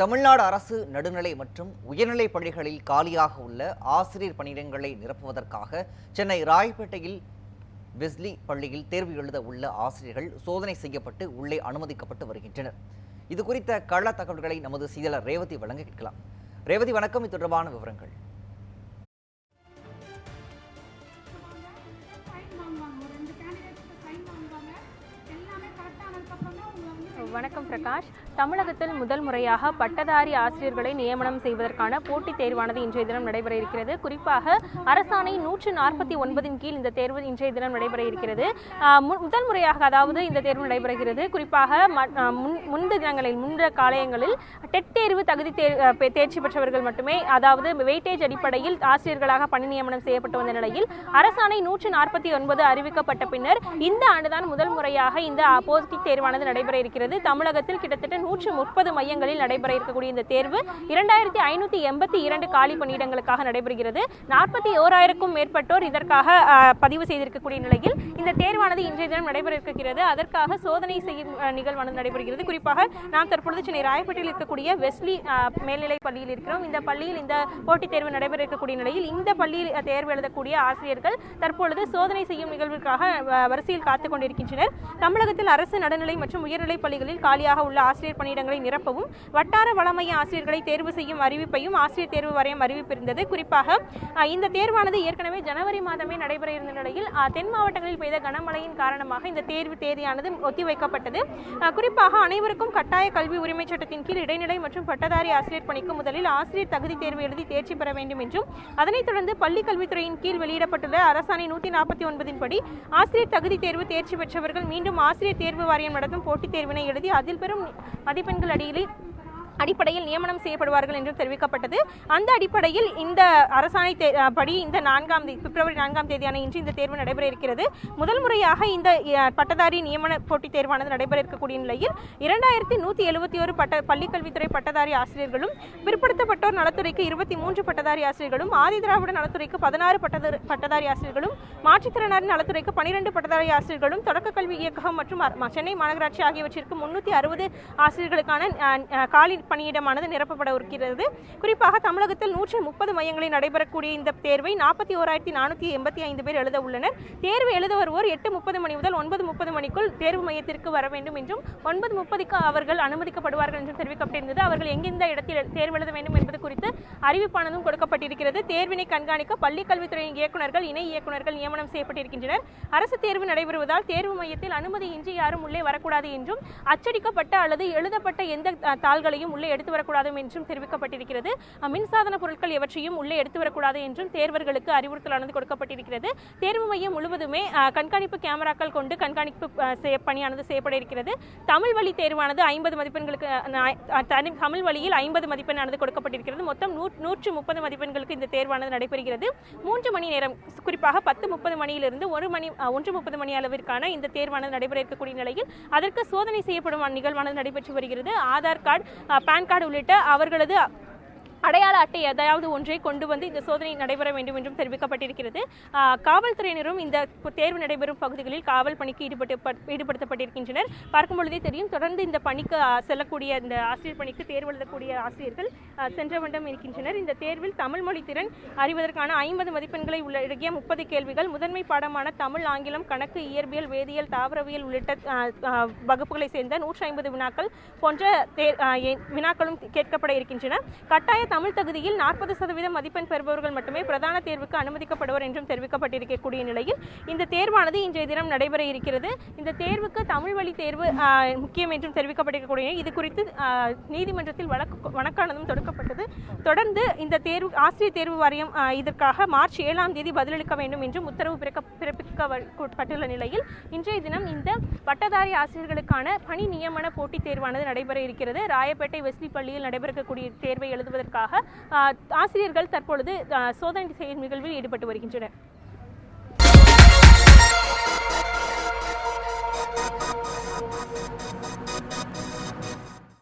தமிழ்நாடு அரசு நடுநிலை மற்றும் உயர்நிலை பள்ளிகளில் காலியாக உள்ள ஆசிரியர் பணியிடங்களை நிரப்புவதற்காக சென்னை ராயப்பேட்டையில் வெஸ்லி பள்ளியில் தேர்வு எழுத உள்ள ஆசிரியர்கள் சோதனை செய்யப்பட்டு உள்ளே அனுமதிக்கப்பட்டு வருகின்றனர். இது குறித்த கள தகவல்களை நமது செய்தியாளர் ரேவதி வழங்க கேட்கலாம். ரேவதி வணக்கம். இது தொடர்பான விவரங்கள். எல்லாமே கரெக்டானதுக்கப்புறம் தான் வணக்கம் பிரகாஷ். தமிழகத்தில் முதல் முறையாக பட்டதாரி ஆசிரியர்களை நியமனம் செய்வதற்கான போட்டித் தேர்வானது இன்றைய தினம் நடைபெற இருக்கிறது. குறிப்பாக அரசாணை நூற்று நாற்பத்தி ஒன்பதின் கீழ் இந்த தேர்வு இன்றைய தினம் நடைபெற இருக்கிறது. மு- முதல் முறையாக அதாவது இந்த தேர்வு நடைபெறுகிறது. குறிப்பாக ம- முன் முந்த தினங்களில் முந்த காலயங்களில் டெட் தேர்வு தகுதி தேர் தேர்ச்சி பெற்றவர்கள் மட்டுமே அதாவது வெயிட்டேஜ் அடிப்படையில் ஆசிரியர்களாக பணி நியமனம் செய்யப்பட்டு வந்த நிலையில் அரசாணை நூற்று நாற்பத்தி ஒன்பது அறிவிக்கப்பட்ட பின்னர் இந்த ஆண்டுதான் முதல் முறையாக இந்த போட்டித் தேர்வானது நடைபெற இருக்கிறது. தமிழகத்தில் கிட்டத்தட்ட நூற்று முப்பது மையங்களில் நடைபெற இருக்கக்கூடிய இந்த தேர்வு இரண்டாயிரத்தி ஐநூற்றி எண்பத்தி இரண்டு காலி பணியிடங்களுக்காக நடைபெறுகிறது. நாற்பத்தி ஓராயிரக்கும் மேற்பட்டோர் இதற்காக பதிவு செய்திருக்கக்கூடிய நிலையில் இந்த தேர்வானது இன்றைய தினம் நடைபெற இருக்கிறது அதற்காக சோதனை செய்யும் நிகழ்வானது நடைபெறுகிறது. குறிப்பாக நாம் தற்பொழுது சென்னை ராயப்பேட்டையில் இருக்கக்கூடிய வெஸ்லி மேல்நிலை பள்ளியில் இருக்கிறோம். இந்த பள்ளியில் இந்த போட்டித் தேர்வு நடைபெற இருக்கக்கூடிய நிலையில் இந்த பள்ளியில் தேர்வு எழுதக்கூடிய ஆசிரியர்கள் தற்பொழுது சோதனை செய்யும் நிகழ்விற்காக வரிசையில் காத்துக் கொண்டிருக்கின்றனர். தமிழகத்தில் அரசு நடுநிலை மற்றும் உயர்நிலைப் பள்ளிகளில் காலியாக உள்ள ஆசிரியர் பணியிடங்களை நிரப்பவும் வட்டார வளமைய ஆசிரியர்களை தேர்வு செய்யும் அறிவிப்பையும் ஆசிரியர் தேர்வு வாரியம் அறிவிப்பிருந்தது குறிப்பாக இந்த தேர்வானது ஏற்கனவே ஜனவரி மாதமே நடைபெற இருந்த நிலையில் தென் மாவட்டங்களில் பெய்த கனமழையின் காரணமாக இந்த தேர்வு தேதியானது ஒத்திவைக்கப்பட்டது குறிப்பாக அனைவருக்கும் கட்டாய கல்வி உரிமை சட்டத்தின் கீழ் இடைநிலை மற்றும் பட்டதாரி ஆசிரியர் பணிக்கு முதலில் ஆசிரியர் தகுதி தேர்வு எழுதி தேர்ச்சி பெற வேண்டும் என்றும் அதனைத் தொடர்ந்து பள்ளி கல்வித்துறையின் கீழ் வெளியிடப்பட்டுள்ள அரசாணை நூற்றி நாற்பத்தி ஒன்பதின் படி ஆசிரியர் தகுதி தேர்வு தேர்ச்சி பெற்றவர்கள் மீண்டும் ஆசிரியர் தேர்வு வாரியம் நடத்தும் போட்டித் தேர்வினை எழுதி அதில் பெறும் மதிப்பெண்கள் அடியிலே அடிப்படையில் நியமனம் செய்யப்படுவார்கள் என்றும் தெரிவிக்கப்பட்டது. அந்த அடிப்படையில் இந்த அரசாணை தே- படி இந்த நான்காம் தேதி பிப்ரவரி நான்காம் தேதியான இன்று இந்த தேர்வு நடைபெற இருக்கிறது. முதல் முறையாக இந்த பட்டதாரி நியமன போட்டித் தேர்வானது நடைபெற இருக்கக்கூடிய நிலையில் இரண்டாயிரத்தி நூற்றி எழுபத்தி ஒரு பட்ட பள்ளிக்கல்வித்துறை பட்டதாரி ஆசிரியர்களும் பிற்படுத்தப்பட்டோர் நலத்துறைக்கு இருபத்தி மூன்று பட்டதாரி ஆசிரியர்களும் ஆதிதிராவிட நலத்துறைக்கு பதினாறு பட்டதாரி பட்டதாரி ஆசிரியர்களும் மாற்றுத்திறனாளி நலத்துறைக்கு பனிரெண்டு பட்டதாரி ஆசிரியர்களும் தொடக்க கல்வி இயக்ககம் மற்றும் சென்னை மாநகராட்சி ஆகியவற்றிற்கு முன்னூற்றி அறுபது ஆசிரியர்களுக்கான காலி அஹ், பணியிடமானது நிரப்பப்பட இருக்கிறது. குறிப்பாக தமிழகத்தில் நூற்றி முப்பது மையங்களில் நடைபெறக்கூடிய இந்த தேர்வை நாற்பத்தி ஓராயிரத்தி நானூற்றி எண்பத்தி ஐந்து பேர் எழுத உள்ளனர். தேர்வு எழுத வருவோர் எட்டு முப்பது மணி முதல் ஒன்பது முப்பது மணிக்குள் தேர்வு மையத்திற்கு வர வேண்டும் என்றும் ஒன்பது முப்பதுக்கு அவர்கள் அனுமதிக்கப்படுவார்கள் என்றும் தெரிவிக்கப்பட்டிருந்தது. அவர்கள் எங்கெந்த இடத்தில் தேர்வு எழுத வேண்டும் என்பது குறித்து அறிவிப்பானதும் கொடுக்கப்பட்டிருக்கிறது. தேர்வினை கண்காணிக்க பள்ளிக் கல்வித்துறையின் இயக்குநர்கள் இணை இயக்குநர்கள் நியமனம் செய்யப்பட்டிருக்கின்றனர். அரசு தேர்வு நடைபெறுவதால் தேர்வு மையத்தில் அனுமதியின்றி யாரும் உள்ளே வரக்கூடாது என்றும் அச்சடிக்கப்பட்ட அல்லது எழுதப்பட்ட எந்த தாள்களையும் உள்ளே எடுத்து வரக்கூடாது என்றும் தெரிவிக்கப்பட்டிருக்கிறது. மின்சாதன பொருட்கள் எவற்றையும் உள்ளே எடுத்து வரக்கூடாது என்றும் தேர்வர்களுக்கு அறிவுறுத்தலானது கொடுக்கப்பட்டிருக்கிறது. தேர்வு மையம் முழுவதுமே கண்காணிப்பு கேமராக்கள் கொண்டு கண்காணிப்பு பணியானது செய்யப்பட இருக்கிறது தமிழ் வழி தேர்வானது ஐம்பது மதிப்பெண்களுக்கு தமிழ் வழியில் ஐம்பது மதிப்பெண்ணானது கொடுக்கப்பட்டிருக்கிறது. மொத்தம் நூற்று முப்பது மதிப்பெண்களுக்கு இந்த தேர்வானது நடைபெறுகிறது. மூன்று மணி நேரம் குறிப்பாக பத்து முப்பது மணியிலிருந்து ஒரு மணி ஒன்று முப்பது மணி அளவிற்கான இந்த தேர்வானது நடைபெற இருக்கக்கூடிய நிலையில் அதற்கு சோதனை செய்யப்படும் நிகழ்வானது நடைபெற்று வருகிறது. ஆதார் கார்டு பான் கார்டு உள்ளிட்ட அவர்களது அடையாள அட்டை ஏதாவது ஒன்றை கொண்டு வந்து இந்த சோதனை நடைபெற வேண்டும் என்றும் தெரிவிக்கப்பட்டிருக்கிறது. காவல்துறையினரும் இந்த தேர்வு நடைபெறும் பகுதிகளில் காவல் பணிக்கு ஈடுபட்டு பட்- ஈடுபடுத்தப்பட்டிருக்கின்றனர். பார்க்கும் பொழுதே தெரியும் தொடர்ந்து இந்த பணிக்கு செல்லக்கூடிய இந்த ஆசிரியர் பணிக்கு தேர்வு எழுதக்கூடிய ஆசிரியர்கள் சென்ற வண்டம் இருக்கின்றனர். இந்த தேர்வில் தமிழ் மொழி திறன் அறிவதற்கான ஐம்பது மதிப்பெண்களை உள்ளடக்கிய முப்பது கேள்விகள் முதன்மை பாடமான தமிழ் ஆங்கிலம் கணக்கு இயற்பியல் வேதியியல் தாவரவியல் உள்ளிட்ட வகுப்புகளை சேர்ந்த நூற்றி ஐம்பது வினாக்கள் போன்ற வினாக்களும் கேட்கப்பட இருக்கின்றன. கட்டாய தமிழ் தகுதியில் நாற்பது சதவீதம் மதிப்பெண் பெறுபவர்கள் மட்டுமே பிரதான தேர்வுக்கு அனுமதிக்கப்படுவர் என்றும் தெரிவிக்கப்பட்டிருக்கக்கூடிய நிலையில் இந்த தேர்வானது இன்றைய தினம் நடைபெற இருக்கிறது. இந்த தேர்வுக்கு தமிழ் வழி தேர்வு முக்கியம் என்றும் தெரிவிக்கப்பட்டிருக்கக்கூடிய இது குறித்து நீதிமன்றத்தில் வழக்கு வழக்கானதும் தொடுக்கப்பட்டது. தொடர்ந்து இந்த தேர்வு ஆசிரியர் தேர்வு வாரியம் இதற்காக மார்ச் ஏழாம் தேதி பதிலளிக்க வேண்டும் என்றும் உத்தரவு பிறக்க பிறப்பிக்கப்பட்டுள்ள நிலையில் இன்றைய தினம் இந்த பட்டதாரி ஆசிரியர்களுக்கான பணி நியமன போட்டித் தேர்வானது நடைபெற இருக்கிறது. ராயப்பேட்டை வெஸ்லி பள்ளியில் நடைபெறக்கூடிய தேர்வை எழுதுவதற்காக ஆசிரியர்கள் தற்பொழுது சோதனை செய்யும் நிகழ்வில் ஈடுபட்டு வருகின்றனர்.